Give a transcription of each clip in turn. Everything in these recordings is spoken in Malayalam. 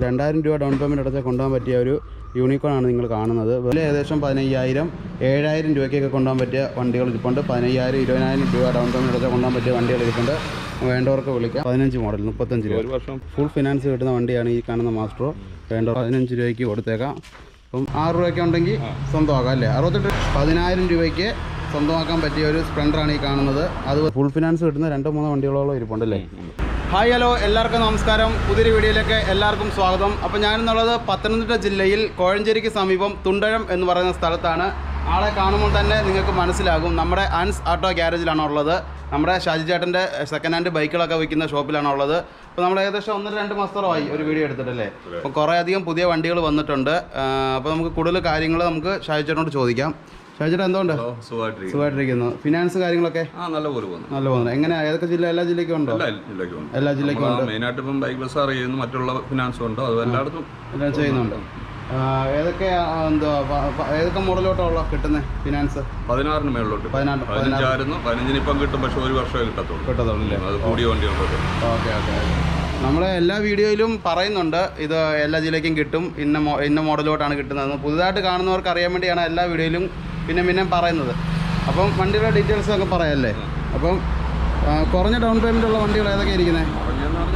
രണ്ടായിരം രൂപ ഡൗൺ പേയ്മെന്റ് അടച്ചാൽ കൊണ്ടുപോകാൻ പറ്റിയ ഒരു യൂണിക്കോൺ ആണ് നിങ്ങൾ കാണുന്നത്. വില ഏകദേശം പതിനയ്യായിരം ഏഴായിരം രൂപയ്ക്കൊക്കെ കൊണ്ടുപോകാൻ പറ്റിയ വണ്ടികൾ ഇരിപ്പുണ്ട്. പതിനയ്യായിരം ഇരുപതിനായിരം രൂപ ഡൗൺ പേയ്മെന്റ് അടച്ചാൽ കൊണ്ടുപോകാൻ പറ്റിയ വണ്ടികൾ ഇരിപ്പുണ്ട്. വേണ്ടവർക്ക് വിളിക്കാം. പതിനഞ്ച് മോഡൽ മുപ്പത്തഞ്ച് രൂപ. ഒരു വർഷം. ഫുൾ ഫിനാൻസ് കിട്ടുന്ന വണ്ടിയാണ് ഈ കാണുന്ന മാസ്റ്ററോ വേണ്ടവർ പതിനഞ്ച് രൂപയ്ക്ക് കൊടുത്തേക്കാം. അപ്പം ആറ് രൂപയ്ക്ക് ഉണ്ടെങ്കിൽ സ്വന്തമാക്കാം അല്ലേ? അറുപത്തെട്ട് പതിനായിരം രൂപയ്ക്ക് സ്വന്തമാക്കാൻ പറ്റിയ ഒരു സ്പ്ലെൻഡറാണ് ഈ കാണുന്നത്. അത് ഫുൾ ഫിനാൻസ് കിട്ടുന്ന രണ്ടോ മൂന്നോ വണ്ടികളോളം ഇരിപ്പുണ്ടല്ലേ ഹായ് ഹലോ എല്ലാവർക്കും നമസ്കാരം. പുതിയൊരു വീഡിയോയിലേക്ക് എല്ലാവർക്കും സ്വാഗതം. അപ്പോൾ ഞാനെന്നുള്ളത് പത്തനംതിട്ട ജില്ലയിൽ കോഴഞ്ചേരിക്ക് സമീപം തുണ്ടഴം എന്ന് പറയുന്ന സ്ഥലത്താണ്. ആളെ കാണുമ്പോൾ തന്നെ നിങ്ങൾക്ക് മനസ്സിലാകും. നമ്മുടെ അൻസ് ആട്ടോ ഗ്യാരേജിലാണ് ഉള്ളത്. നമ്മുടെ ഷാജി ചേട്ടന്റെ സെക്കൻഡ് ഹാൻഡ് ബൈക്കുകളൊക്കെ വിൽക്കുന്ന ഷോപ്പിലാണ് ഉള്ളത്. അപ്പോൾ നമ്മൾ ഏകദേശം ഒന്നര രണ്ട് മാസത്തോളമായി ഒരു വീഡിയോ എടുത്തിട്ടല്ലേ? അപ്പോൾ കുറേ അധികം പുതിയ വണ്ടികൾ വന്നിട്ടുണ്ട്. അപ്പോൾ നമുക്ക് കൂടുതൽ കാര്യങ്ങൾ നമുക്ക് ഷാജി ചേട്ടനോട് ചോദിക്കാം. ഷാജി എന്തോണ്ട് എന്തുകൊണ്ട് സുഖമായിട്ടിരിക്കുന്നു. ഫിനാൻസ് കാര്യങ്ങളൊക്കെ? നല്ല പോലെ പോകുന്നു. നല്ല പോകുന്നത് എങ്ങനെ ഏതൊക്കെ ജില്ല എല്ലാ ജില്ലയ്ക്കും ഉണ്ടോ? എല്ലാ ജില്ലയ്ക്കും ഉണ്ട്. മെയിനായിട്ട് ഇപ്പം ബൈക്ക് ബസ് ചെയ്യുന്നു മറ്റുള്ള ഫിനാൻസും ഉണ്ടോ. അത് എല്ലായിടത്തും എല്ലാം ചെയ്യുന്നുണ്ട്. ഏതൊക്കെ എന്തുവാ ഏതൊക്കെ മോഡലോട്ടുള്ള കിട്ടുന്നത് ഫിനാൻസ് പതിനാറിന് മേളിലോട്ട് പതിനഞ്ചായിരുന്നു. പതിനഞ്ചിന് ഇപ്പം കിട്ടും പക്ഷെ ഒരു വർഷമേ കിട്ടത്തുള്ളൂ. കിട്ടത്തുള്ളൂ അല്ലേ? അത് കൂടിയ വണ്ടികളുണ്ട് ഓക്കെ ഓക്കെ നമ്മളെ എല്ലാ വീഡിയോയിലും പറയുന്നുണ്ട് ഇത് എല്ലാ ജില്ലയ്ക്കും കിട്ടും ഇന്ന ഇന്ന മോഡലോട്ടാണ് കിട്ടുന്നത് പുതുതായിട്ട് കാണുന്നവർക്ക് അറിയാൻ വേണ്ടിയാണ് എല്ലാ വീഡിയോയിലും പിന്നെ പിന്നെ പറയുന്നത്. അപ്പം വണ്ടിയുടെ ഡീറ്റെയിൽസ് ഒക്കെ പറയാമല്ലേ അപ്പം കുറഞ്ഞ ഡൗൺ പേയ്മെന്റ് ഉള്ള വണ്ടികൾ ഏതൊക്കെ ഇരിക്കുന്നത്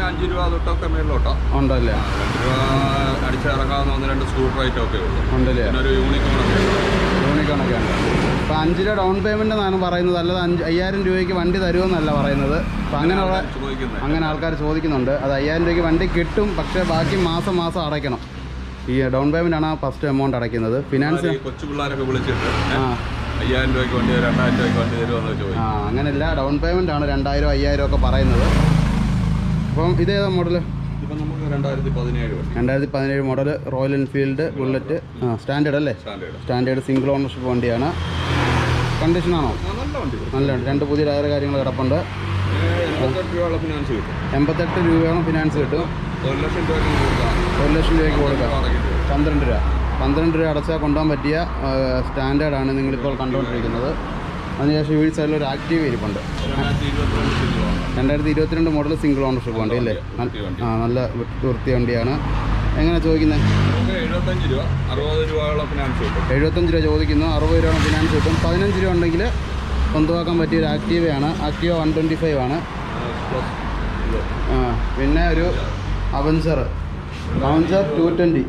അഞ്ച് രൂപ തൊട്ടൊക്കെ മേളിലോട്ടോ. ഉണ്ടല്ലേ? രണ്ട് രൂപ ഒന്ന് രണ്ട് സ്കൂട്ടർ ഐറ്റം ഒക്കെ ഉള്ളൂ. ഉണ്ടല്ലേ? പിന്നെ ഒരു യൂണിക്കോണൊക്കെ യൂണിക്കോണൊക്കെ ഉണ്ട്. അപ്പോൾ അഞ്ച് രൂപ ഡൗൺ പേയ്മെന്റ് എന്നാണ് പറയുന്നത്. അല്ലാതെ അഞ്ച് അയ്യായിരം രൂപയ്ക്ക് വണ്ടി തരുമെന്നല്ല പറയുന്നത്. അപ്പോൾ അങ്ങനെയുള്ള അങ്ങനെ ആൾക്കാർ ചോദിക്കുന്നുണ്ട്. അത് അയ്യായിരം രൂപയ്ക്ക് വണ്ടി കിട്ടും പക്ഷേ ബാക്കി മാസം മാസം അടയ്ക്കണം. ഈ ഡൗൺ പേയ്മെന്റ് ആണ് ഫസ്റ്റ് എമൗണ്ട് അടയ്ക്കുന്നത്. ഫിനാൻസ് കൊച്ചു പിള്ളേരൊക്കെ വിളിച്ചിട്ട് ആ. അയ്യായിരം രൂപയ്ക്ക് വണ്ടി രണ്ടായിരം രൂപയ്ക്ക് വണ്ടി തരുമെന്ന് ചോദിച്ചു ആ അങ്ങനെയല്ല ഡൗൺ പേയ്മെന്റ് ആണ് രണ്ടായിരം അയ്യായിരം ഒക്കെ പറയുന്നത്. അപ്പം ഇതേതാ മോഡൽ രണ്ടായിരത്തി പതിനേഴ് മോഡൽ റോയൽ എൻഫീൽഡ് ബുള്ളറ്റ് ആ സ്റ്റാൻഡേർഡ് അല്ലേ? സ്റ്റാൻഡേർഡ് സിംഗിൾ ഓണർഷിപ്പ് വണ്ടിയാണ്. കണ്ടീഷനാണോ നല്ല വണ്ടി. രണ്ട് പുതിയ ടയർ കാര്യങ്ങൾ കിടപ്പുണ്ട്. എൺപത്തെട്ട് രൂപയോളം ഫിനാൻസ് കിട്ടും. ഒരു ലക്ഷം രൂപയ്ക്ക് കൊടുക്കാം. ഒരു ലക്ഷം രൂപയ്ക്ക് കൊടുക്കാം. പന്ത്രണ്ട് രൂപ. പന്ത്രണ്ട് രൂപ അടച്ചാൽ കൊണ്ടുപോകാൻ പറ്റിയ സ്റ്റാൻഡേർഡാണ് നിങ്ങളിപ്പോൾ കണ്ടുകൊണ്ടിരിക്കുന്നത്. അതിനുശേഷം ഈ സൈഡിൽ ഒരു ആക്റ്റീവ് ഇരിപ്പുണ്ട്. രണ്ടായിരത്തി ഇരുപത്തിരണ്ട്. മോഡൽ സിംഗിൾ ഓണർഷിപ്പ് വണ്ടി അല്ലേ. ആ നല്ല വൃത്തി വണ്ടിയാണ്. എങ്ങനെ ചോദിക്കുന്നത് എഴുപത്തഞ്ച് രൂപ അറുപത് രൂപയോളം ഫിനാൻസ് കിട്ടും. എഴുപത്തഞ്ച് രൂപ ചോദിക്കുന്നു അറുപത് രൂപ ഫിനാൻസ് കിട്ടും. പതിനഞ്ച് രൂപ ഉണ്ടെങ്കിൽ സ്വന്തമാക്കാൻ പറ്റിയ ഒരു ആക്റ്റീവയാണ് ആക്റ്റീവ വൺ ട്വന്റി ഫൈവ് ആണ്. ആ, പിന്നെ ഒരു അവഞ്ചർ അവൻസർ ടു ട്വന്റി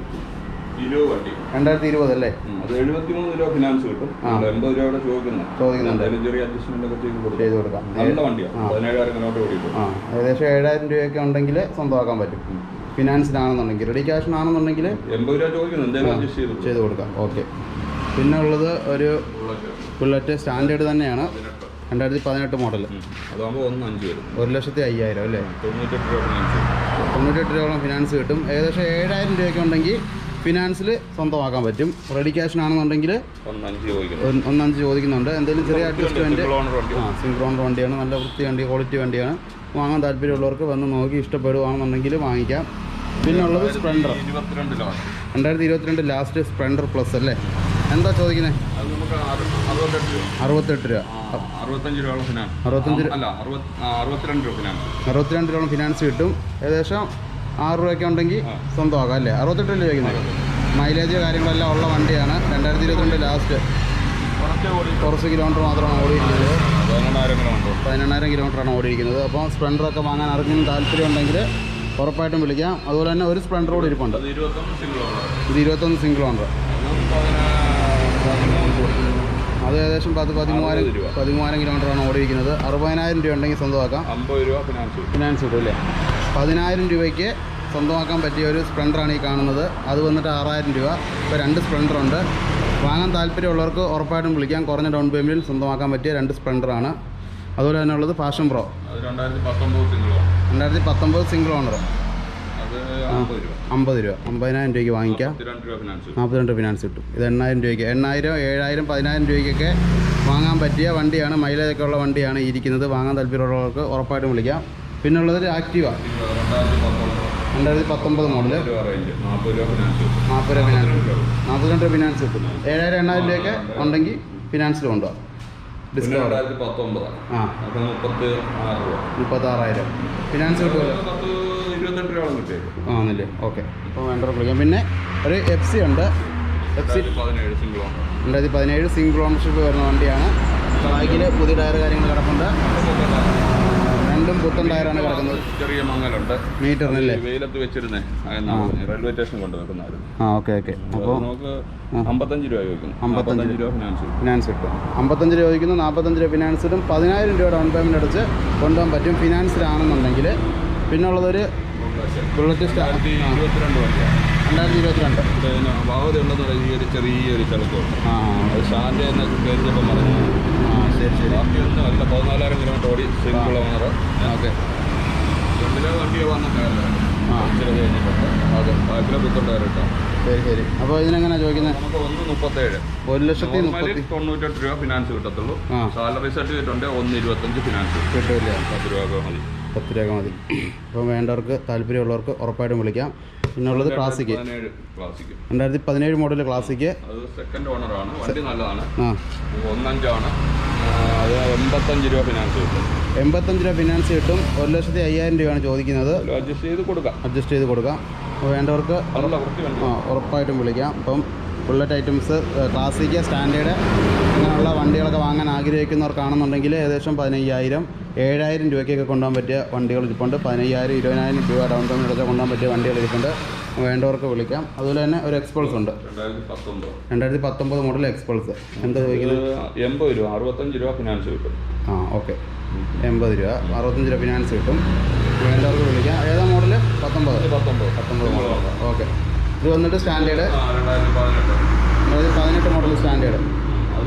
വണ്ടി രണ്ടായിരത്തി ഇരുപത് അല്ലേ? അത് എഴുപത്തി മൂന്ന് രൂപ ഫിനാൻസ് കിട്ടും. ആ. എൺപത് രൂപയുടെ ചോദിക്കുന്നത് ചോദിക്കുന്നുണ്ട്. എന്തായാലും ചെറിയ അഡ്ജസ്റ്റ്മെന്റ് ഒക്കെ ചെയ്ത് കൊടുക്കും. നല്ല വണ്ടിയാണ് ആ. പതിനേഴായിരം കിലോമീറ്റർ ഓടിയിട്ടു ആ. ഏകദേശം ഏഴായിരം രൂപയൊക്കെ ഉണ്ടെങ്കിൽ സ്വന്തമാക്കാൻ പറ്റും. ഫിനാൻസിനാണെന്നുണ്ടെങ്കിൽ റെഡി ക്യാഷിനാണെന്നുണ്ടെങ്കിൽ എൺപത് രൂപ ചെയ്ത് കൊടുക്കാം. ഓക്കെ പിന്നെ ഉള്ളത് ഒരു ബുള്ളറ്റ് സ്റ്റാൻഡേർഡ് തന്നെയാണ്. രണ്ടായിരത്തി പതിനെട്ട് മോഡൽ ഒരു ലക്ഷത്തി അയ്യായിരം അല്ലേ? തൊണ്ണൂറ്റെട്ട് രൂപ തൊണ്ണൂറ്റെട്ട് രൂപയോളം ഫിനാൻസ് കിട്ടും. ഏകദേശം ഏഴായിരം രൂപയൊക്കെ ഉണ്ടെങ്കിൽ ഫിനാൻസിൽ സ്വന്തമാക്കാൻ പറ്റും. റെഡി ക്യാഷിനാണെന്നുണ്ടെങ്കിൽ ഒന്നഞ്ച് ചോദിക്കുന്നുണ്ട്. എന്തെങ്കിലും ചെറിയ അഡ്ജസ്റ്റ്മെന്റ് ആ സിംഗ്രോൺ വണ്ടിയാണ്. നല്ല വൃത്തി വണ്ടി ക്വാളിറ്റി വണ്ടിയാണ്. വാങ്ങാൻ താല്പര്യമുള്ളവർക്ക് വന്ന് നോക്കി ഇഷ്ടപ്പെടുവാണെന്നുണ്ടെങ്കിൽ വാങ്ങിക്കാം. പിന്നെ ഉള്ളത് സ്പ്ലെൻഡർ രണ്ടായിരത്തി ഇരുപത്തിരണ്ട് ലാസ്റ്റ് സ്പ്ലെൻഡർ പ്ലസ് അല്ലേ? എന്താ ചോദിക്കുന്നത് അറുപത്തെട്ട് രൂപ. അറുപത്തഞ്ച് അറുപത്തിരണ്ട് രൂപ ഫിനാൻസ് അറുപത്തിരണ്ട് രൂപ ഫിനാൻസ് കിട്ടും. ഏകദേശം ആറ് രൂപയൊക്കെ ഉണ്ടെങ്കിൽ. സ്വന്തമാക്കാം അല്ലേ? അറുപത്തെട്ട് രൂപ ചോദിക്കുന്നത് മൈലേജ് കാര്യങ്ങളെല്ലാം ഉള്ള വണ്ടിയാണ്. രണ്ടായിരത്തി ഇരുപത്തിരണ്ട് ലാസ്റ്റ് കുറച്ച് കിലോമീറ്റർ മാത്രമാണ് ഓടിയിരിക്കുന്നത്. പതിനെണ്ണായിരം കിലോമീറ്ററാണ് ഓടിയിരിക്കുന്നത്. അപ്പോൾ സ്പ്ലെൻഡറൊക്കെ വാങ്ങാൻ ആർക്കും താല്പര്യം ഉണ്ടെങ്കിൽ ഉറപ്പായിട്ടും വിളിക്കാം. അതുപോലെ തന്നെ ഒരു സ്പ്ലെൻഡർ കൂടി ഇരിപ്പുണ്ട്. ഇത് ഇരുപത്തൊന്ന് സിംഗിൾ ഓണർ അതും ഏകദേശം പത്ത് പതിമൂവായിരം. പതിമൂവായിരം കിലോമീറ്ററാണ് ഓടിയിരിക്കുന്നത്. അറുപതിനായിരം രൂപ ഉണ്ടെങ്കിൽ സ്വന്തമാക്കാം. അമ്പത് രൂപ ഫിനാൻസ് കിട്ടും ഫിനാൻസ് കിട്ടും അല്ലേ? പതിനായിരം രൂപയ്ക്ക് സ്വന്തമാക്കാൻ പറ്റിയ ഒരു സ്പ്ലെൻഡറാണ് ഈ കാണുന്നത്. അത് വന്നിട്ട് ആറായിരം രൂപ. ഇപ്പോൾ രണ്ട് സ്പ്ലെൻഡറുണ്ട്. വാങ്ങാൻ താല്പര്യമുള്ളവർക്ക് ഉറപ്പായിട്ടും വിളിക്കാം. കുറഞ്ഞ ഡൗൺ പേയ്മെന്റിൽ സ്വന്തമാക്കാൻ പറ്റിയ രണ്ട് സ്പ്ലെൻഡറാണ്. അതുപോലെ തന്നെ ഉള്ളത് ഫാഷൻ പ്രോ. രണ്ടായിരത്തി പത്തൊമ്പത് സിംഗിൾ ഓണർ അമ്പത് രൂപ. അമ്പതിനായിരം രൂപയ്ക്ക് വാങ്ങിക്കാം. നാൽപ്പത്തിരണ്ട് ഫിനാൻസ് കിട്ടും. ഇത് എണ്ണായിരം രൂപയ്ക്ക് എണ്ണായിരം ഏഴായിരം പതിനായിരം രൂപയ്ക്കൊക്കെ വാങ്ങാൻ പറ്റിയ വണ്ടിയാണ് മൈലേജ് ഒക്കെ ഉള്ള വണ്ടിയാണ് ഇരിക്കുന്നത്. വാങ്ങാൻ താല്പര്യമുള്ളവർക്ക് ഉറപ്പായിട്ടും വിളിക്കാം. പിന്നെ ഉള്ളത് ആക്റ്റീവ രണ്ടായിരത്തി പത്തൊമ്പത് മോഡൽ നാൽപ്പത് രൂപ ഫിനാൻസ് നാൽപ്പത്തിരണ്ട് രൂപ ഫിനാൻസ് കിട്ടും. ഏഴായിരം എണ്ണായിരം രൂപയൊക്കെ ഉണ്ടെങ്കിൽ ഫിനാൻസിൽ കൊണ്ടുപോകാം. ഡിസ്കൗണ്ട് ആ. മുപ്പത്തി ആറായിരം ഫിനാൻസ് കിട്ടുമല്ലോ. രൂപയോളം ആണല്ലേ ഓക്കെ. അപ്പോൾ വേണ്ടവർക്ക് വിളിക്കാം. പിന്നെ ഒരു എഫ് സി ഉണ്ട്. എഫ് സി പതിനേഴ് സിംഗിൾ ഓണർ രണ്ടായിരത്തി പതിനേഴ് സിംഗിൾ ഓണർഷിപ്പ് വരുന്ന വണ്ടിയാണ്. ബാക്കിൽ പുതിയ ടയർ കാര്യങ്ങൾ കിടപ്പുണ്ട്. രണ്ടും പുത്തൻ ടയറാണ് കിടക്കുന്നത്. ചെറിയ മങ്ങലുണ്ട്. മീറ്ററിനല്ലേ വെയിലത്ത് വെച്ചിരുന്നേ. റെയിൽവേ സ്റ്റേഷൻ കൊണ്ട് ആ ഓക്കെ ഓക്കെ. അപ്പോൾ നമുക്ക് അമ്പത്തഞ്ച് രൂപ ചോദിക്കുന്നു. അമ്പത്തഞ്ച് അമ്പത്തഞ്ച് രൂപ ഫിനാൻസ് ഫിനാൻസ് കിട്ടും അമ്പത്തഞ്ച് രൂപ ചോദിക്കുന്നു. നാൽപ്പത്തഞ്ച് രൂപ ഫിനാൻസിലും പതിനായിരം രൂപ ഡൗൺ പേയ്മെന്റ് അടച്ച് കൊണ്ടുപോകാൻ പറ്റും. ഫിനാൻസിലാണെന്നുണ്ടെങ്കിൽ പിന്നുള്ളതൊരു ബുള്ളറ്റ് സ്റ്റാ രണ്ടായിരത്തി ഇരുപത്തിരണ്ട് വണ്ടിയാണ് രണ്ടായിരത്തി ഇരുപത്തിരണ്ട്. പിന്നെ ഭാവതി ഉണ്ടെന്ന് പറയുന്ന ഒരു ചെറിയൊരു ചെളുക്കമുണ്ട് ആ അത് ഷാന്റെ എന്ന കയറിയപ്പോൾ പറഞ്ഞു. ആ ശരി ശരി. ബാക്കി ഒന്നും അല്ല പതിനാലായിരം കിലോമീറ്റർ ഓടി സിംഗിൾ ഓണർ. ഓക്കെ. രണ്ടിലെ വണ്ടി വന്നിട്ടായിരുന്നു ആ. ചില കഴിഞ്ഞിട്ടുണ്ട്. അതെ ബാക്കിലെ കേട്ടോ ശരി ശരി. അപ്പോൾ ഇതിനെങ്ങനെയാണ് ചോദിക്കുന്നത് നമുക്ക് ഒന്ന് മുപ്പത്തേഴ്. ഒരു ലക്ഷത്തി മുപ്പത്തി തൊണ്ണൂറ്റെട്ട് രൂപ ഫിനാൻസ് കിട്ടത്തുള്ളൂ. സാലറി സർട്ടിഫിക്കറ്റ് ഉണ്ട് ഒന്ന് ഇരുപത്തഞ്ച് ഫിനാൻസ് കിട്ടും കിട്ടില്ല. പത്ത് രൂപ മതി. പത്ത് രൂപ മതി. അപ്പോൾ വേണ്ടവർക്ക് താല്പര്യമുള്ളവർക്ക് ഉറപ്പായിട്ടും വിളിക്കാം. പിന്നെ ഉള്ളത് ക്ലാസിക്ക് രണ്ടായിരത്തി പതിനേഴ് മോഡൽ ക്ലാസിക്ക് സെക്കൻഡ് ഓണറാണ് വണ്ടി നല്ലതാണ്. ആ. ഒന്നഞ്ചാണ് ആ, അത് എൺപത്തഞ്ച് രൂപ ഫിനാൻസ് കിട്ടും. എൺപത്തഞ്ച് രൂപ ഫിനാൻസ് കിട്ടും. ഒരു ലക്ഷത്തി അയ്യായിരം രൂപയാണ് ചോദിക്കുന്നത്. അഡ്ജസ്റ്റ് ചെയ്ത് കൊടുക്കാം. അഡ്ജസ്റ്റ് ചെയ്ത് കൊടുക്കാം. അപ്പോൾ വേണ്ടവർക്ക് ഉറപ്പായിട്ടും വിളിക്കാം. അപ്പം ബുള്ളറ്റ് ഐറ്റംസ് ക്ലാസിക്ക് സ്റ്റാൻഡേർഡ് വണ്ടികളൊക്കെ വാങ്ങാൻ ആഗ്രഹിക്കുന്നവർക്കാണെന്നുണ്ടെങ്കിൽ ഏകദേശം പതിനയ്യായിരം ഏഴായിരം രൂപയ്ക്കൊക്കെ കൊണ്ടുപോകാൻ പറ്റിയ വണ്ടികൾ ഇരിപ്പുണ്ട്. പതിനയ്യായിരം ഇരുപതിനായിരം രൂപ ഡൗൺ പേയ്മെന്റ് അടച്ചാൽ കൊണ്ടുപോകാൻ പറ്റിയ വണ്ടികൾ ഇരിപ്പുണ്ട്. വേണ്ടവർക്ക് വിളിക്കാം. അതുപോലെ തന്നെ ഒരു എക്സ്പൾസ് ഉണ്ട്. രണ്ടായിരത്തി പത്തൊമ്പത്. മോഡൽ എക്സ്പൾസ് എന്താ ചോദിക്കുന്നത്? എൺപത് രൂപ അറുപത്തഞ്ച് രൂപ ഫിനാൻസ് കിട്ടും. ആ ഓക്കെ എൺപത് രൂപ അറുപത്തഞ്ച് രൂപ ഫിനാൻസ് കിട്ടും. വേണ്ടവർക്ക് വിളിക്കാം. ഏതാ മോഡൽ പത്തൊമ്പത്. പത്തൊമ്പത്. പത്തൊമ്പത് മോഡൽ ഓക്കെ ഇത് വന്നിട്ട് സ്റ്റാൻഡേർഡ് പതിനെട്ട്. മോഡൽ സ്റ്റാൻഡേർഡ്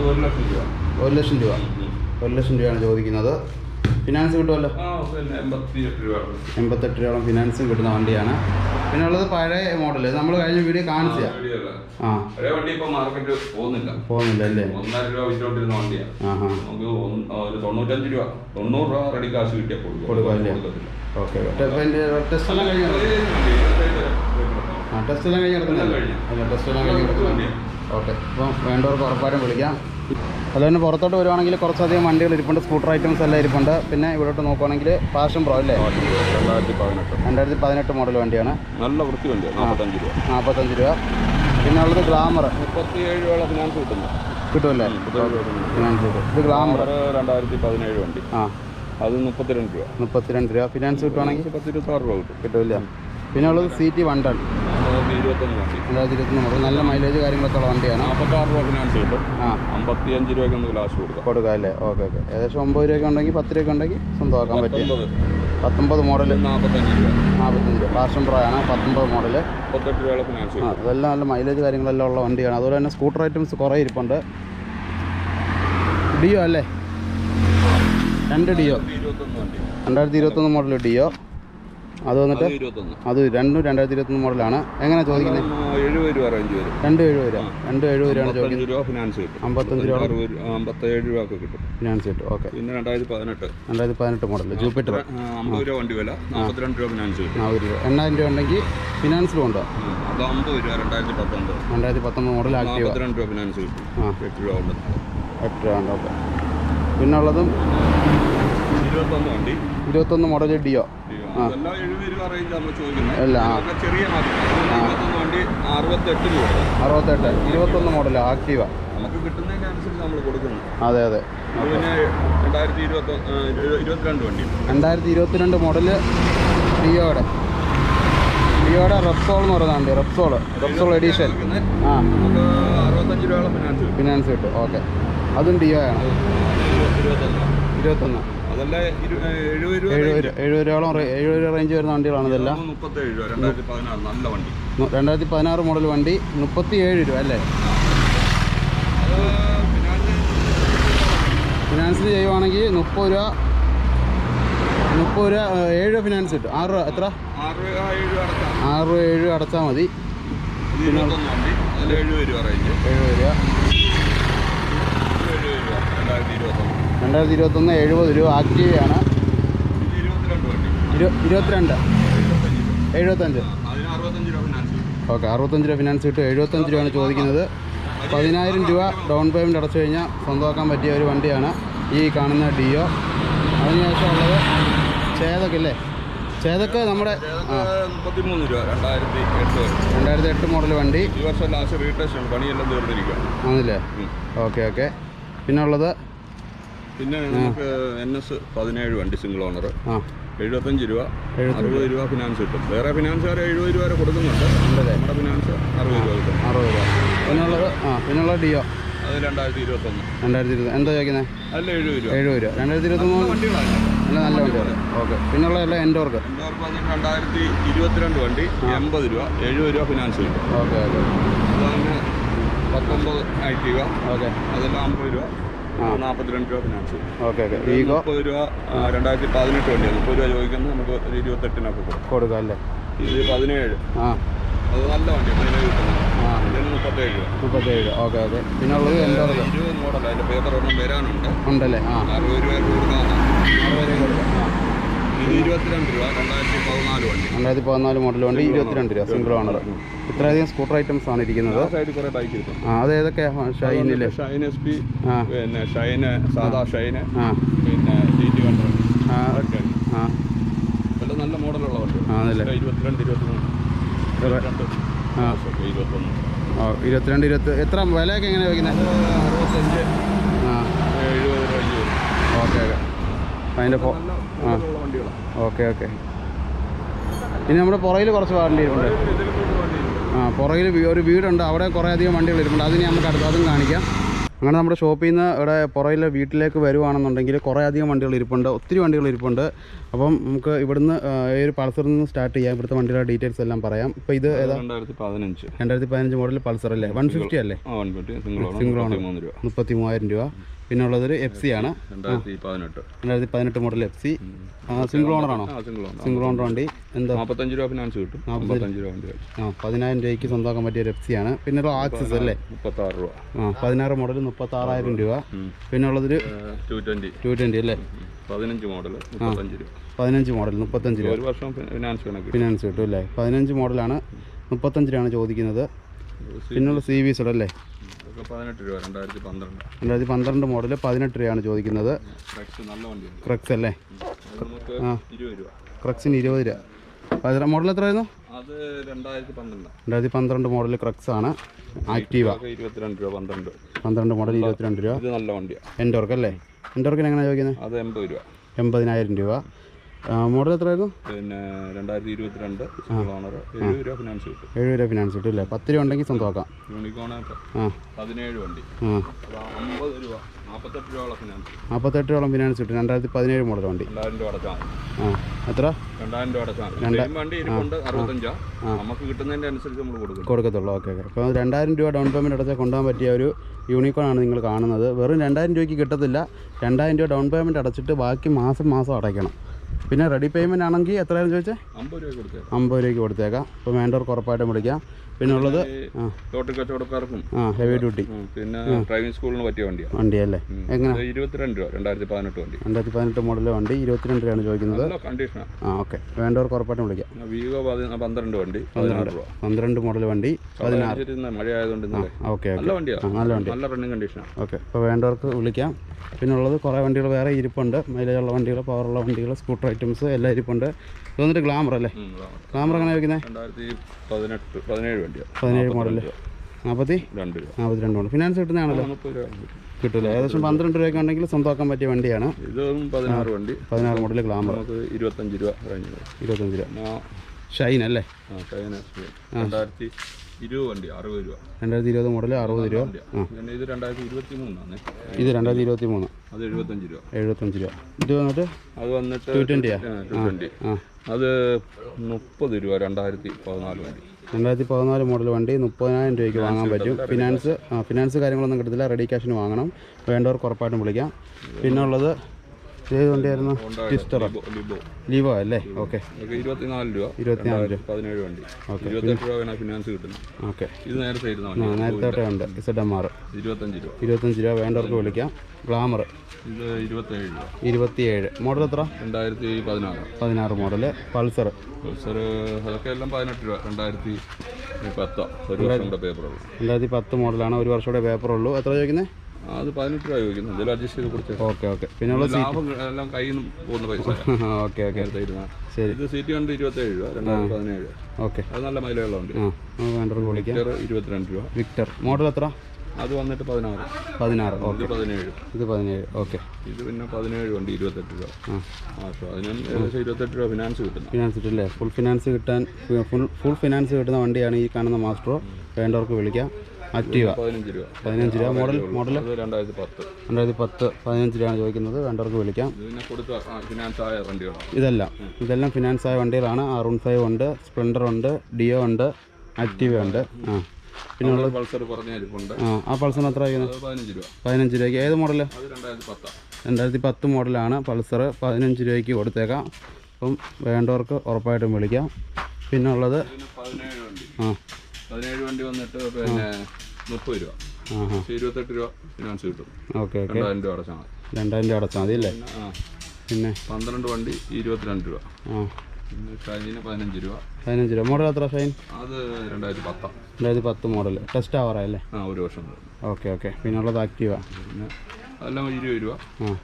ഒരു ലക്ഷം രൂപ. ഒരു ലക്ഷം രൂപ. ഒരു ലക്ഷം രൂപയാണ് ചോദിക്കുന്നത്. ഫിനാൻസ് കിട്ടുമല്ലോ? രൂപ. എൺപത്തെട്ട് രൂപയോളം ഫിനാൻസും കിട്ടുന്ന വണ്ടിയാണ്. പിന്നെ ഉള്ളത് പഴയ മോഡൽ നമ്മൾ കഴിഞ്ഞ വീഡിയോ കാണിച്ച ആ വണ്ടി ഇപ്പൊ മാർക്കറ്റ് പോകുന്നില്ല. പോകുന്നില്ല അല്ലേ? ഒന്നര രൂപ വിറ്റോണ്ടിരുന്ന വണ്ടിയാണ് നമുക്ക് ഒരു തൊണ്ണൂറ്റഞ്ച് രൂപ. തൊണ്ണൂറ് രൂപ റെഡി കാശ് കിട്ടിയാൽ കൊടുക്കും? ഓക്കെ ടെസ്റ്റ് എല്ലാം കഴിഞ്ഞു? ആ ടെസ്റ്റ് എല്ലാം കഴിഞ്ഞ് കിടക്കുന്നില്ല? കഴിഞ്ഞു. ടെസ്റ്റ് എല്ലാം കഴിഞ്ഞ് കിടക്കുന്നുണ്ട് ഓക്കെ. അപ്പം വേണ്ടവർക്ക് ഉറപ്പായിട്ടും വിളിക്കാം. അതുപോലെ പുറത്തോട്ട് വരുവാണെങ്കിൽ കുറച്ചധികം വണ്ടികൾ ഇരിപ്പുണ്ട്. സ്കൂട്ടർ ഐറ്റംസ് എല്ലാം ഇരിപ്പുണ്ട്. പിന്നെ ഇവിടോട്ട് നോക്കുവാണെങ്കിൽ പാഷൻ പ്രോ അല്ലേ? രണ്ടായിരത്തി പതിനെട്ട് രണ്ടായിരത്തി പതിനെട്ട് മോഡൽ വണ്ടിയാണ്. നല്ല വൃത്തി വണ്ടിയാണ് നാൽപ്പത്തഞ്ച് രൂപ. പിന്നെ ഉള്ളത് ഗ്ലാമർ മുപ്പത്തിയേഴ് രൂപ ഫിനാൻസ് കിട്ടുന്നു. കിട്ടുമല്ലേ? ഫിനാൻസ് കിട്ടും. ഇത് ഗ്ലാമർ രണ്ടായിരത്തി പതിനേഴ് വണ്ടി. ആ. അത് മുപ്പത്തിരണ്ട് രൂപ. മുപ്പത്തിരണ്ട് രൂപ. ഫിനാൻസ് കിട്ടുവാണെങ്കിൽ പത്തിരുപത്താറ് രൂപ കിട്ടും. കിട്ടില്ല. പിന്നെ ഉള്ളത് സി ടി വൺ ടൺ ഇരുപത്തൊന്ന് വണ്ടി. രണ്ടായിരത്തി ഇരുപത്തൊന്ന് മോഡൽ നല്ല മൈലേജ് കാര്യങ്ങളൊക്കെ ഉള്ള വണ്ടിയാണ്. നാൽപ്പത്താറ് രൂപ ഫിനാൻസ് കിട്ടും ആ. അമ്പത്തിയഞ്ച് രൂപയ്ക്ക് ഒന്ന് ക്ലാസ് കൊടുക്കാം. കൊടുക്കാം അല്ലേ? Okay okay. ഏകദേശം ഒമ്പത് രൂപയ്ക്ക് ഉണ്ടെങ്കിൽ പത്ത് രൂപയൊക്കെ ഉണ്ടെങ്കിൽ സ്വന്തമാക്കാൻ പറ്റും പത്തൊമ്പത്. മോഡൽ നാൽപ്പത്തഞ്ച് രൂപ. നാൽപ്പത്തഞ്ച് പാഷൻ പ്രോ ആണ് പത്തൊമ്പത് മോഡൽ മുപ്പത്തെട്ട് രൂപ ഫിനാൻസ് ആ നല്ല മൈലേജ് കാര്യങ്ങളെല്ലാം ഉള്ള വണ്ടിയാണ്. അതുപോലെ തന്നെ സ്കൂട്ടർ ഐറ്റംസ് കുറേ ഇരിപ്പുണ്ട്. ഡിയോ അല്ലേ? രണ്ട് ഡിയോ. വണ്ടി. രണ്ടായിരത്തി ഇരുപത്തൊന്ന് മോഡൽ ഡിയോ. അത് വന്നിട്ട് അത് രണ്ടും രണ്ടായിരത്തി ഇരുപത്തൊന്ന് മോഡലാണ്. എങ്ങനെ ചോദിക്കുന്നത് എഴുപത് രൂപ റേഞ്ച് വരും രണ്ട് എഴുപത് രൂപ രണ്ട് എഴുപത് രൂപയാണ് ചോദിക്കുന്നത് അമ്പത്തഞ്ച് രൂപ ഫിനാൻസ് കിട്ടും. അമ്പത്തഞ്ച് രൂപ അറുപത് രൂപ- അമ്പത്തേഴ് രൂപ ഒക്കെ കിട്ടും. ഫിനാൻസ് കിട്ടും. ഓക്കെ. പിന്നെ രണ്ടായിരത്തി പതിനെട്ട് രണ്ടായിരത്തി പതിനെട്ട് മോഡൽ ജൂപ്പിറ്റർ അമ്പത് രൂപ വണ്ടി വില. നാൽപ്പത്തിരണ്ട് രൂപ ഫിനാൻസ് കിട്ടും. രൂപ. എണ്ണായിരം രൂപ ഉണ്ടെങ്കിൽ ഫിനാൻസ് ഉണ്ടോ? ഉം. അത് അമ്പത് രൂപ രണ്ടായിരത്തി പത്തൊമ്പത് രണ്ടായിരത്തി പത്തൊമ്പത് മോഡൽ ആക്റ്റീവ രൂപ ഫിനാൻസ് കിട്ടും. ആ. എട്ട് രൂപ ഉണ്ട് എട്ട് രൂപ ഉണ്ട് ഓക്കെ. പിന്നെ ഉള്ളതും ഇരുപത്തൊന്ന് വണ്ടി. ഇരുപത്തൊന്ന് മോഡൽ ഡിയോ. അറുപത്തെട്ട് രൂപ അറുപത്തെട്ട് ഇരുപത്തൊന്ന് മോഡൽ ആക്റ്റീവ. അതെ അതെ. രണ്ടായിരത്തി ഇരുപത്തി ഇരുപത്തിരണ്ട് മോഡൽ ഡിയോയുടെ ഡിയോയുടെ റെപ്സോൾ എന്ന് പറയുന്ന വണ്ടി റെപ്സോൾ റെപ്സോൾ എഡീഷൻ ആ. ഫിനാൻസ് കിട്ടും. ഫിനാൻസ് കിട്ടും. ഓക്കെ അതും ഡിയോ ആണ് ഇരുപത്തൊന്ന്. എഴുപത് രൂപ രൂപയോളം എഴുപത് റേഞ്ച് വരുന്ന വണ്ടികളാണ് ഇതെല്ലാം. രണ്ടായിരത്തി പതിനാറ് മോഡൽ വണ്ടി. മുപ്പത്തി ഏഴ് രൂപ അല്ലേ? ഫിനാൻസിന് ചെയ്യുവാണെങ്കിൽ മുപ്പത് രൂപ മുപ്പത് രൂപ ഏഴ് രൂപ ഫിനാൻസ് കിട്ടും. ആറ് രൂപ എത്ര? ആറ് രൂപ ഏഴ് രൂപ അടച്ചാൽ മതി. എഴുപത് രൂപ എഴുപത് രൂപ രണ്ടായിരത്തി ഇരുപത്തൊന്ന്. രണ്ടായിരത്തി ഇരുപത്തൊന്ന് എഴുപത് രൂപ ആക്റ്റീവയാണ്. ആണ് ഇരുപത്തിരണ്ട്. എഴുപത്തഞ്ച്. ഓക്കെ അറുപത്തഞ്ച് രൂപ ഫിനാൻസ് കിട്ടും. എഴുപത്തഞ്ച് രൂപയാണ് ചോദിക്കുന്നത്. പതിനായിരം രൂപ ഡൗൺ പേയ്മെന്റ് അടച്ചു കഴിഞ്ഞാൽ സ്വന്തമാക്കാൻ പറ്റിയ ഒരു വണ്ടിയാണ് ഈ കാണുന്ന ഡിയോ. അതിനുശേഷം ഉള്ളത് ചേതക് അല്ലേ ചേതൊക്കെ നമ്മുടെ മുപ്പത്തിമൂന്ന് രൂപ രണ്ടായിരത്തി എട്ട് രണ്ടായിരത്തി എട്ട് മോഡൽ വണ്ടി. ഈ വർഷം ലാസ്റ്റ് ആണ് പണിയെല്ലാം തീർന്നിരിക്കുകയാണ്. ആണല്ലേ? Okay okay. പിന്നെ ഉള്ളത് പിന്നെ നമുക്ക് എൻ എസ് പതിനേഴ് വണ്ടി സിംഗിൾ ഓണർ എഴുപത്തഞ്ച് രൂപ അറുപത് രൂപ. ഫിനാൻസ് കിട്ടും. വേറെ ഫിനാൻസുകാർ എഴുപത് രൂപ വരെ കൊടുക്കുന്നുണ്ട്. നമ്മുടെ ഫിനാൻസ് അറുപത് രൂപ കിട്ടും അറുപത് രൂപ. പിന്നുള്ളത് ആ പിന്നുള്ളത് ഡിയോ അത് രണ്ടായിരത്തി ഇരുപത്തൊന്ന് രണ്ടായിരത്തി ഇരുപത് എന്താ ചോദിക്കുന്നത് അല്ല എഴുപത് രൂപ. എഴുപത് രൂപ. രണ്ടായിരത്തി ഇരുപത്തൊന്ന് വണ്ടികളാണ്. നല്ല നല്ല വണ്ടിയാണ് ഓക്കെ. പിന്നുള്ള എല്ലാം എൻഡോർക്ക് എല്ലാവർക്കും വന്നിട്ട് രണ്ടായിരത്തി ഇരുപത്തിരണ്ട് വണ്ടി എൺപത് രൂപ എഴുപത് രൂപ ഫിനാൻസ് കിട്ടും. Okay okay. പത്തൊമ്പത് ആക്റ്റീവ ഓക്കെ. അതെല്ലാം അമ്പത് രൂപ. നാൽപ്പത്തിരണ്ട് രൂപ ഫിനാൻസ് കിട്ടും ഓക്കെ. ഓക്കെ വീഗോ മുപ്പത് രൂപ ആ, രണ്ടായിരത്തി പതിനെട്ട് വണ്ടിയാണ്. മുപ്പത് രൂപ ചോദിക്കുന്നത് നമുക്ക് ഒരു ഇരുപത്തെട്ടിനൊക്കെ കൊടുക്കും. കൊടുക്കാം അല്ലേ ഇത് പതിനേഴ്. ആ. അത് നല്ല വണ്ടി പതിനേഴ് കിട്ടുന്നത്. ആ. ഇതിന് മുപ്പത്തേഴ് രൂപ. മുപ്പത്തേഴ് ഓക്കെ ഓക്കെ. പിന്നുള്ളത് എൻഡോർക്ക് ഇരുപത് മോഡൽ അതിന്റെ പേപ്പർ ഒന്നും വരാനുണ്ട്. ഉണ്ടല്ലേ? ആ. അറുപത് രൂപ കൊടുക്കാം അറുപത് രൂപ കൊടുക്കാം ആ ഇത് ഇരുപത്തിരണ്ട് രൂപ രണ്ടായിരത്തി പതിനാല് മോഡൽ വണ്ടി ഇരുപത്തിരണ്ട് രൂപ സിംഗിൾ ഓണർ ഇത്രയധികം സ്കൂട്ടർ ഐറ്റംസ് ആണ് ഇരിക്കുന്നത്. അത് ഷൈനിൽ ഷൈൻ എസ് പി പിന്നെ ഷൈന് സാധാ ഷൈന് പിന്നെ ടി ഹൺഡ്രഡ് നല്ല മോഡലുള്ള വണ്ടി. ഇരുപത്തിരണ്ട് ഇരുപത്തിമൂന്ന്. ഇരുപത്തി എത്ര വിലയൊക്കെ എങ്ങനെ വയ്ക്കുന്നത് അറുപത്തഞ്ച്. ആ. എഴുപത് രൂപ ഓക്കെ ഓക്കെ. അതിന്റെ ഫോ ആ. Okay okay. ഇനി നമ്മുടെ പുറകിൽ കുറച്ച് വണ്ടി ഇരിപ്പുണ്ട് ആ പുറകിൽ ഒരു വീടുണ്ട്. അവിടെ കുറേ അധികം വണ്ടികൾ ഇരിപ്പുണ്ട്. അതിന് നമുക്ക് അടുത്ത് അതും കാണിക്കാം. അങ്ങനെ നമ്മുടെ ഷോപ്പിൽ നിന്ന് ഇവിടെ പുറയിലെ വീട്ടിലേക്ക് വരുവാണെന്നുണ്ടെങ്കിൽ കുറേ അധികം വണ്ടികൾ ഇരിപ്പുണ്ട്. ഒത്തിരി വണ്ടികൾ ഇരിപ്പുണ്ട്. അപ്പം നമുക്ക് ഇവിടുന്ന് ഈ ഒരു പൾസറിൽ നിന്ന് സ്റ്റാർട്ട് ചെയ്യാം. ഇവിടുത്തെ വണ്ടിയുടെ ഡീറ്റെയിൽസ് എല്ലാം പറയാം. ഇപ്പോൾ ഇത് ഏതാ? രണ്ടായിരത്തി പതിനഞ്ച് രണ്ടായിരത്തി പതിനഞ്ച് മോഡൽ പൾസർ അല്ലേ? വൺ ഫിഫ്റ്റി അല്ലേ സിംഗിൾ രൂപ. മുപ്പത്തി മൂവായിരം രൂപ. പിന്നെ ഉള്ളതൊരു എഫ് സി ആണ്. രണ്ടായിരത്തി പതിനെട്ട്. രണ്ടായിരത്തി പതിനെട്ട് model F C single owner ആണോ? സിംഗിൾ ഓണർ വണ്ടി. എന്താ? നാൽപ്പത്തഞ്ച് രൂപ ഫിനാൻസ് കിട്ടും. അമ്പത്തഞ്ച് രൂപ വണ്ടി ആ പതിനായിരം രൂപയ്ക്ക് സ്വന്തമാക്കാൻ പറ്റിയ ഒരു എഫ് സി ആണ്. പിന്നെ ഒരു ആക്സസ് അല്ലേ? മുപ്പത്താറ് രൂപ. ആ പതിനാറ് മോഡൽ മുപ്പത്താറായിരം രൂപ. പിന്നെ ഉള്ളതൊരു ടു ട്വന്റി ടു ട്വന്റി അല്ലേ? പതിനഞ്ച് മോഡൽ മുപ്പത്തഞ്ച് രൂപ. പതിനഞ്ച് മോഡൽ മുപ്പത്തഞ്ച് രൂപ. ഒരു വർഷം ഫിനാൻസ് കണക്ക് ഫിനാൻസ് കിട്ടും അല്ലേ? പതിനഞ്ച് മോഡലാണ് മുപ്പത്തഞ്ച് രൂപയാണ് ചോദിക്കുന്നത്. പിന്നുള്ള സി വി അല്ലേ? ഇതൊക്കെ പതിനെട്ട് രൂപ രണ്ടായിരത്തി പന്ത്രണ്ട്. രണ്ടായിരത്തി പന്ത്രണ്ട് മോഡൽ പതിനെട്ട് രൂപയാണ് ചോദിക്കുന്നത്. ക്രക്സ് അല്ലേ? ആ. ക്രക്സിന് ഇരുപത് രൂപ. പതിനാറ് മോഡൽ എത്രയായിരുന്നു? അത് രണ്ടായിരത്തി പന്ത്രണ്ട്. രണ്ടായിരത്തി പന്ത്രണ്ട് മോഡൽ ക്രക്സ് ആണ് ആക്റ്റീവ. ഇരുപത്തിരണ്ട് രൂപ പന്ത്രണ്ട്. പന്ത്രണ്ട് മോഡൽ ഇരുപത്തിരണ്ട് രൂപ. ഇത് നല്ല വണ്ടിയാണ് എന്റെ അല്ലേ? എന്റെ എങ്ങനെയാണ് ചോദിക്കുന്നത് അത് എൺപത് രൂപ. എൺപതിനായിരം രൂപ. മോഡൽ എത്രയായിരുന്നു? പിന്നെ രണ്ടായിരത്തി ഇരുപത്തിരണ്ട് രണ്ട് രൂപ ഫിനാൻസ് കിട്ടും. ഏഴ് രൂപ ഫിനാൻസ് കിട്ടും അല്ലേ? പത്ത് രൂപ ഉണ്ടെങ്കിൽ സ്വന്തമാക്കാം. യൂണിക്കോൺ ആ. പതിനേഴ് വണ്ടി. ആ. അത് അമ്പത് രൂപ നാൽപ്പത്തെട്ട് രൂപയുള്ള ഫിനാൻസ് നാൽപ്പത്തെട്ട് രൂപ ഫിനാൻസ് കിട്ടും. രണ്ടായിരത്തി പതിനേഴ് മോഡൽ വണ്ടി. രണ്ടായിരം രൂപ അടച്ചാൽ ആ. എത്ര? രണ്ടായിരം രൂപ അടച്ചാൽ വണ്ടി ഇരിപ്പുണ്ട് അറുപത്തഞ്ചാ. നമുക്ക് കിട്ടുന്നതിന്റെ അനുസരിച്ച് നമ്മൾ കൊടുക്കും. കൊടുക്കത്തുള്ളൂ. Okay okay. അപ്പോൾ രണ്ടായിരം രൂപ ഡൗൺ പേയ്മെന്റ് അടച്ചാൽ കൊണ്ടുപോകാൻ പറ്റിയ ഒരു യൂണിക്കോൺ ആണ് നിങ്ങൾ കാണുന്നത്. വെറും രണ്ടായിരം രൂപയ്ക്ക് കിട്ടത്തില്ല. രണ്ടായിരം രൂപ ഡൗൺ പേയ്മെന്റ് അടച്ചിട്ട് ബാക്കി മാസം മാസം അടയ്ക്കണം. പിന്നെ റെഡി പേയ്മെന്റ് ആണെങ്കിൽ എത്രയാണെന്ന് ചോദിച്ചാൽ അമ്പത് രൂപ കൊടുത്തേ അമ്പത് രൂപയ്ക്ക് കൊടുത്തേക്കാം. അപ്പോൾ വേണ്ടവർക്ക് ഉറപ്പായിട്ടും വിളിക്കാം. പിന്നെ ഉള്ളത് ആ. ലോട്ടറി കച്ചവടക്കാർക്കും ആ ഹെവി ഡ്യൂട്ടി പിന്നെ ഡ്രൈവിംഗ് സ്കൂളിന് പറ്റിയ വണ്ടിയാണ്. വണ്ടിയല്ലേ? എങ്ങനെ? ഇരുപത്തിരണ്ട് രൂപ രണ്ടായിരത്തി പതിനെട്ട് വണ്ടി. രണ്ടായിരത്തി പതിനെട്ട് മോഡലിലെ വണ്ടി ഇരുപത്തിരണ്ട് രൂപയാണ് ചോദിക്കുന്നത്. കണ്ടീഷനാണ് ആ ഓക്കെ വേണ്ടവർക്ക് ഉറപ്പായിട്ടും വിളിക്കാം. വീഗോ പന്ത്രണ്ട് വണ്ടി പന്ത്രണ്ട് രൂപ. പന്ത്രണ്ട് മോഡൽ വണ്ടി പതിനാറ്. ഇന്ന് മഴ ആയതുകൊണ്ട് ഓക്കെ നല്ല വണ്ടി വണ്ടിയാണ് നല്ല വണ്ടി. നല്ല റണ്ണിങ് കണ്ടീഷനാണ് ഓക്കെ അപ്പോൾ വേണ്ടവർക്ക് വിളിക്കാം. പിന്നെ ഉള്ളത് കുറേ വണ്ടികൾ വേറെ ഇരിപ്പുണ്ട്. മൈലേജുള്ള വണ്ടികൾ പവറുള്ള വണ്ടികൾ സ്കൂട്ടർ ഐറ്റംസ് എല്ലാം ഇരിപ്പുണ്ട്. ഇത് വന്നിട്ട് ഗ്ലാമർ അല്ലേ ഗ്ലാമർ എങ്ങനെ പതിനെട്ട് പതിനേഴ് മോഡൽ നാൽപ്പത്തി മോഡൽ നാൽപ്പത്തി രണ്ട് മോഡൽ ഫിനാൻസ് കിട്ടുന്നതാണല്ലോ? കിട്ടില്ല ഏകദേശം പന്ത്രണ്ട് രൂപയൊക്കെ ഉണ്ടെങ്കിൽ സ്വന്തമാക്കാൻ പറ്റിയ വണ്ടിയാണ്. ഇതും പതിനാറ് വണ്ടി. പതിനാറ് മോഡൽ ഗ്ലാമർ ഇരുപത്തഞ്ച് രൂപ ഇരുപത്തഞ്ച് രൂപ. ഷൈൻ അല്ലേ? രണ്ടായിരത്തി ഇരുപത് വണ്ടി അറുപത് രൂപ. രണ്ടായിരത്തി ഇരുപത് മോഡൽ അറുപത് രൂപ. ഇത് രണ്ടായിരത്തി ഇരുപത്തി മൂന്നാണ് ഇത് രണ്ടായിരത്തി ഇരുപത്തി മൂന്ന് അത് എഴുപത്തഞ്ച് രൂപ. എഴുപത്തഞ്ച് രൂപ. ഇത് വന്നിട്ട് അത് വന്നിട്ട് ടു ട്വന്റിയാ ടു അത് മുപ്പത് രൂപ രണ്ടായിരത്തി പതിനാല് വണ്ടി. രണ്ടായിരത്തി പതിനാല് മോഡൽ വണ്ടി മുപ്പതിനായിരം രൂപയ്ക്ക് വാങ്ങാൻ പറ്റും. ഫിനാൻസ് ഫിനാൻസ് കാര്യങ്ങളൊന്നും കിട്ടത്തില്ല. റെഡി ക്യാഷിന് വാങ്ങണം. വേണ്ടവർക്ക് ഉറപ്പായിട്ടും വിളിക്കാം. പിന്നെ ഉള്ളത് ഏത് വണ്ടിയായിരുന്നു ലീവോ അല്ലേ? ഓക്കെ ഇരുപത്തിനാല് രൂപ ഇരുപത്തിനാല് രണ്ടായിരത്തി പതിനേഴ് വണ്ടി. ഇരുപത്തെട്ട് രൂപ ഫിനാൻസ് ഓക്കെ ഇത് നേരത്തെ നേരത്തെ ഉണ്ട് ഇസഡ് എം ആർ ഇരുപത്തഞ്ച് രൂപ. ഇരുപത്തഞ്ച് രൂപ വേണ്ടവർക്ക് വിളിക്കാം. ഗ്ലാമർ ഇത് ഇരുപത്തേഴ് രൂപ. ഇരുപത്തിയേഴ്. മോഡൽ എത്ര? രണ്ടായിരത്തി പതിനാറ്. പതിനാറ് മോഡൽ പൾസർ പൾസർ അതൊക്കെ എല്ലാം പതിനെട്ട് രൂപ. രണ്ടായിരത്തി പത്തോ? ഒരു വർഷം കൂടെ പേപ്പറുള്ളൂ രണ്ടായിരത്തി പത്ത് മോഡലാണ് ഒരു വർഷം കൂടെ പേപ്പർ ഉള്ളൂ. എത്ര ചോദിക്കുന്നത് അത് പതിനെട്ട് രൂപ ചോദിക്കുന്നു. എന്തെങ്കിലും അഡ്ജസ്റ്റ് ചെയ്ത് കൊടുത്തേ. Okay okay. പിന്നെ ലാഭം എല്ലാം കയ്യിൽ നിന്ന് പോകുന്ന പൈസ. Okay okay. ശരി. ഇത് സീറ്റ് കണ്ട് ഇരുപത്തേഴ് രൂപ രണ്ടായിരത്തി പതിനേഴ് ഓക്കെ. അത് നല്ല മൈലുകളുണ്ട് വിക്ടർ ഇരുപത്തിരണ്ട് രൂപ. വിക്ടർ മോഡൽ എത്ര? അത് വന്നിട്ട് പതിനാറ്. പതിനാറ്. ഇത് ഓക്കെ. പതിനേഴ്. ഇത് പതിനേഴ്. ഓക്കെ. ഇത് പിന്നെ പതിനേഴ് ഉണ്ട് ഇരുപത്തെട്ട് രൂപ. ആ. മാസം അതിന് ഏകദേശം ഇരുപത്തെട്ട് രൂപ ഫിനാൻസ് കിട്ടുന്നു. ഫിനാൻസ് കിട്ടില്ലേ? ഫുൾ ഫിനാൻസ് കിട്ടാൻ ഫുൾ ഫുൾ ഫിനാൻസ് കിട്ടുന്ന വണ്ടിയാണ് ഈ കാണുന്ന മാസ്റ്ററോ വേണ്ടവർക്ക് വിളിക്കാം. ആക്റ്റീവ? പതിനഞ്ച് രൂപ. Model model? രണ്ടായിരത്തി പത്ത്. രണ്ടായിരത്തി പത്ത് പതിനഞ്ച് രൂപയാണ് ചോദിക്കുന്നത്. വേണ്ടവർക്ക് വിളിക്കാം. ഇതെല്ലാം. ഇതെല്ലാം ഫിനാൻസ് ആയ വണ്ടികളാണ്. ആർ വൺ ഫൈവ് ഉണ്ട് സ്പ്ലെൻഡർ ഉണ്ട് ഡിയോ ഉണ്ട് ആക്റ്റീവ ഉണ്ട്. ആ. പിന്നെ ആ ആ പൾസറിന് എത്ര പതിനഞ്ച് രൂപ. പതിനഞ്ച് രൂപയ്ക്ക്. ഏത് മോഡൽ രണ്ടായിരത്തി പത്ത്. മോഡലാണ് പൾസർ പതിനഞ്ച് രൂപയ്ക്ക് കൊടുത്തേക്കാം. അപ്പം വേണ്ടവർക്ക് ഉറപ്പായിട്ടും വിളിക്കാം. പിന്നെ ഉള്ളത്? ആ. പതിനേഴ് വണ്ടി വന്നിട്ട് പിന്നെ മുപ്പത് രൂപ. പക്ഷേ ഇരുപത്തെട്ട് രൂപ ഫിനാൻസ് കിട്ടും. Okay okay. രണ്ടായിരം രൂപ അടച്ചാൽ മതി. രണ്ടായിരം രൂപ അടച്ചാൽ മതി അല്ലേ? പിന്നെ ആ. പിന്നെ? പന്ത്രണ്ട് വണ്ടി ഇരുപത്തിരണ്ട് രൂപ. ആ. പിന്നെ ഷൈനിന് പതിനഞ്ച് രൂപ. പതിനഞ്ച് രൂപ. മോഡൽ എത്ര ഫൈൻ അത് രണ്ടായിരത്തി പത്താം. രണ്ടായിരത്തി പത്ത് മോഡൽ. ടെസ്റ്റ് ആവാറല്ലേ ആ ഒരു വർഷം. Okay okay. പിന്നെ ഉള്ളത് ആക്റ്റീവ? പിന്നെ അതെല്ലാം ഇരുപത് രൂപ. ആ.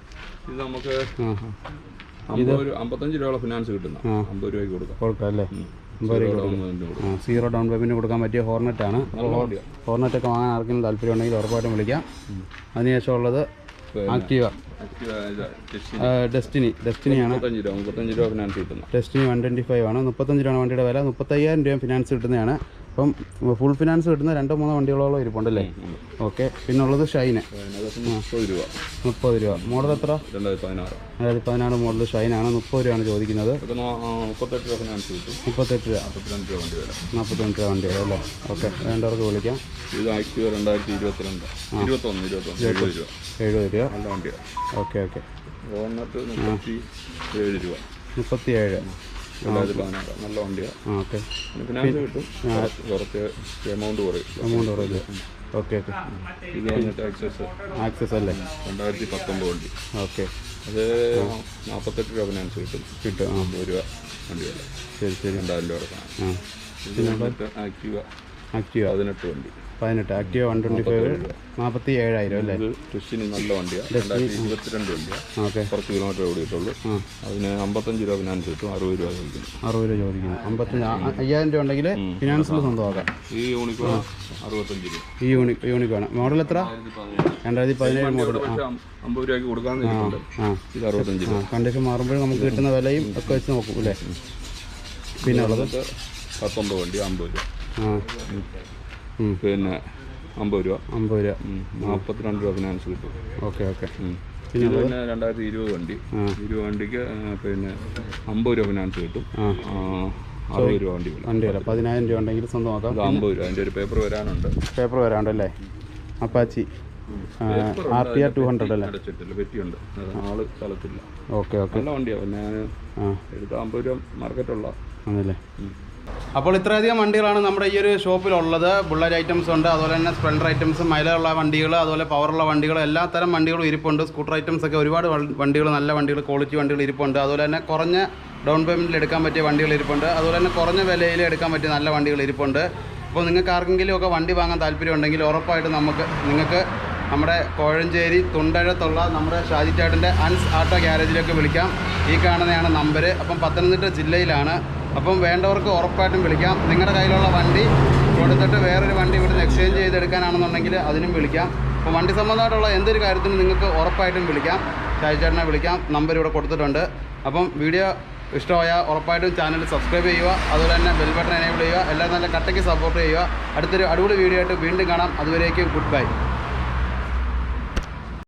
ഇത് നമുക്ക് ആ. ആ അമ്പത് രൂപ അമ്പത്തഞ്ച് രൂപ ഫിനാൻസ് കിട്ടുന്ന. അമ്പത് രൂപയ്ക്ക് കൊടുക്കാം. കൊടുക്കാം അല്ലേ? സീറോ ഡൗൺ പേയ്മെന്റ് ആ സീറോ ഡൗൺ പേയ്മെന്റ് കൊടുക്കാൻ പറ്റിയ. ഹോർനെറ്റ് ഒക്കെ വാങ്ങാൻ ആർക്കെങ്കിലും താല്പര്യം ഉണ്ടെങ്കിൽ ഉറപ്പായിട്ടും വിളിക്കാം. അതിനുശേഷം ഉള്ളത് ആക്റ്റീവ ഡെസ്റ്റിനി ഡെസ്റ്റിനിയാണ് ഡെസ്റ്റിനി വൺ ട്വന്റി ഫൈവ് ആണ്. മുപ്പത്തഞ്ച് രൂപയാണ് വണ്ടിയുടെ വില. മുപ്പത്തയ്യായിരം രൂപ ഫിനാൻസ് കിട്ടുന്നതാണ്. അപ്പം ഫുൾ ഫിനാൻസ് കിട്ടുന്ന രണ്ടോ മൂന്നോ വണ്ടികളോളം ഇരിപ്പുണ്ടല്ലേ? ഓക്കെ പിന്നെ ഉള്ളത് ഷൈന്. മുപ്പത് രൂപ. മുപ്പത് രൂപ. മോഡൽ എത്ര? രണ്ടായിരത്തി പതിനാറ് മോഡൽ ഷൈനാണ്. മുപ്പത് രൂപയാണ് ചോദിക്കുന്നത്. മുപ്പത്തെട്ട് രൂപ മുപ്പത്തെട്ട് രൂപ. മുപ്പത്തിരണ്ട് രൂപ വണ്ടി അല്ലേ? ഓക്കെ വേണ്ടവർക്ക് വിളിക്കാം. ഇത് ആക്റ്റീവ രണ്ടായിരത്തി ഇരുപത്തിരണ്ട് ഇരുപത്തൊന്ന് ഇരുപത്തൊന്ന് എഴുപത് രൂപ. എഴുപത് രൂപ. നല്ല വണ്ടിയാണ് ഓക്കെ ഓക്കെ ഓണറ്റ് മുപ്പത്തി ഏഴ് രൂപ. മുപ്പത്തി ഏഴ് രണ്ടായിരത്തി പതിനാറ് നല്ല വണ്ടിയാണ് ഓക്കെ. ഫിനാൻസ് കിട്ടും. കുറച്ച് കുറച്ച് എമൗണ്ട് കുറയും. എമൗണ്ട് കുറയില്ല ഓക്കെ ഓക്കെ. ഇത് വന്നിട്ട് ആക്സസ് ആക്സസ് അല്ലേ? രണ്ടായിരത്തി പത്തൊമ്പത് വണ്ടി. ഓക്കെ. അത് നാൽപ്പത്തെട്ട് രൂപ ഫിനാൻസ് കിട്ടും. കിട്ടും ആ. രൂപ വണ്ടി ശരി ശരി. രണ്ടായിരം രൂപ അടക്കണം ആ. ഇത് വന്നിട്ട് ആക്റ്റീവ ആക്റ്റീവ പതിനെട്ട് വണ്ടി. പതിനെട്ട്. ആക്റ്റീവ് വൺ ട്വന്റി ഫൈവ് നാൽപ്പത്തി ഏഴായിരം അല്ലേ? ടെസ്റ്റിന് നല്ല വണ്ടിയാണ് രണ്ടായിരത്തി ഇരുപത്തിരണ്ട് വണ്ടിയാണ് ഓക്കെ. കുറച്ച് കിലോമീറ്റർ ഓടിയിട്ടുള്ളൂ അതിന് അമ്പത്തഞ്ച് രൂപ ഫിനാൻസ് കിട്ടും. അറുപത് രൂപ ചോദിക്കുന്നു. അറുപത് രൂപ ചോദിക്കുന്നു. അമ്പത്തഞ്ച്. അയ്യായിരം രൂപ ഉണ്ടെങ്കിൽ ഫിനാൻസിൽ സ്വന്തമാക്കാം. ഈ യൂണിക്കോൺ അറുപത്തഞ്ച് രൂപ. ഈ യൂണി യൂണിക്കാണ് മോഡൽ എത്ര? രണ്ടായിരത്തി പതിനേഴ് മോഡൽ അമ്പത് രൂപയ്ക്ക് ഇത് അറുപത്തഞ്ച് രൂപ. കണ്ടീഷൻ മാറുമ്പോൾ നമുക്ക് കിട്ടുന്ന വിലയും ഒക്കെ വെച്ച് നോക്കും അല്ലേ? പിന്നെ ഉള്ളത്? പത്തൊമ്പത് വണ്ടി അമ്പത് രൂപ. പിന്നെ അമ്പത് രൂപ. അമ്പത് രൂപ. നാൽപ്പത്തിരണ്ട് രൂപ ഫിനാൻസ് കിട്ടും. Okay okay. പിന്നെ ഇത് പിന്നെ രണ്ടായിരത്തി ഇരുപത് വണ്ടി. ഇരുപത് വണ്ടിക്ക് പിന്നെ അമ്പത് രൂപ ഫിനാൻസ് കിട്ടും. അറുപത് രൂപ വണ്ടി വണ്ടി വരാം. പതിനായിരം രൂപ ഉണ്ടെങ്കിൽ സ്വന്തമാക്കാം. അമ്പത് രൂപ. അതിന്റെ ഒരു പേപ്പർ വരാനുണ്ട്. പേപ്പർ വരാനുണ്ട് അല്ലേ Apache R T R two hundred അല്ലേ? വെറ്റിയുണ്ട് ആൾ സ്ഥലത്തില്ല. Okay okay. നല്ല വണ്ടിയാണ് ഞാൻ എടുത്ത അമ്പത് രൂപ മാർക്കറ്റുള്ള. ആണല്ലേ അപ്പോൾ ഇത്രയധികം വണ്ടികളാണ് നമ്മുടെ ഈ ഒരു ഷോപ്പിലുള്ളത്. ബുള്ളറ്റ് ഐറ്റംസ് ഉണ്ട് അതുപോലെ തന്നെ സ്പ്ലെൻഡർ ഐറ്റംസ് മൈലുള്ള വണ്ടികൾ അതുപോലെ പവറുള്ള വണ്ടികൾ എല്ലാ തരം വണ്ടികളും ഇരിപ്പുണ്ട്. സ്കൂട്ടർ ഐറ്റംസ് ഒക്കെ ഒരുപാട് വണ്ടികൾ നല്ല വണ്ടികൾ ക്വാളിറ്റി വണ്ടികൾ ഇരിപ്പുണ്ട്. അതുപോലെ തന്നെ കുറഞ്ഞ ഡൗൺ പേയ്മെന്റിൽ എടുക്കാൻ പറ്റിയ വണ്ടികൾ ഇരിപ്പുണ്ട്. അതുപോലെ തന്നെ കുറഞ്ഞ വിലയിൽ എടുക്കാൻ പറ്റിയ നല്ല വണ്ടികൾ ഇരിപ്പുണ്ട്. അപ്പോൾ നിങ്ങൾക്ക് ആർക്കെങ്കിലും ഒക്കെ വണ്ടി വാങ്ങാൻ താല്പര്യം ഉണ്ടെങ്കിൽ ഉറപ്പായിട്ടും നമുക്ക് നിങ്ങൾക്ക് നമ്മുടെ കോഴഞ്ചേരി തുണ്ടഴത്തുള്ള നമ്മുടെ ഷാജി ചേട്ടന്റെ അൻസ് ആട്ടോ ഗ്യാരേജിലേക്ക് വിളിക്കാം. ഈ കാണുന്നതാണ് നമ്പർ അപ്പം പത്തനംതിട്ട ജില്ലയിലാണ് അപ്പം വേണ്ടവർക്ക് ഉറപ്പായിട്ടും വിളിക്കാം. നിങ്ങളുടെ കയ്യിലുള്ള വണ്ടി കൊടുത്തിട്ട് വേറൊരു വണ്ടി ഇവിടുന്ന് എക്സ്ചേഞ്ച് ചെയ്തെടുക്കാനാണെന്നുണ്ടെങ്കിൽ അതിനും വിളിക്കാം. അപ്പോൾ വണ്ടി സംബന്ധമായിട്ടുള്ള എന്തൊരു കാര്യത്തിനും നിങ്ങൾക്ക് ഉറപ്പായിട്ടും വിളിക്കാം. ചായച്ചേട്ടനെ ചേട്ടനെ വിളിക്കാം. നമ്പർ ഇവിടെ കൊടുത്തിട്ടുണ്ട്. അപ്പം വീഡിയോ ഇഷ്ടമായാൽ ഉറപ്പായിട്ടും ചാനൽ സബ്സ്ക്രൈബ് ചെയ്യുക. അതുപോലെ തന്നെ ബെൽ ബട്ടൺ എനേബിൾ ചെയ്യുക. എല്ലാം നല്ല കട്ടയ്ക്ക് സപ്പോർട്ട് ചെയ്യുക. അടുത്തൊരു അടിപൊളി വീഡിയോ ആയിട്ട് വീണ്ടും കാണാം. അതുവരേക്കും ഗുഡ് ബൈ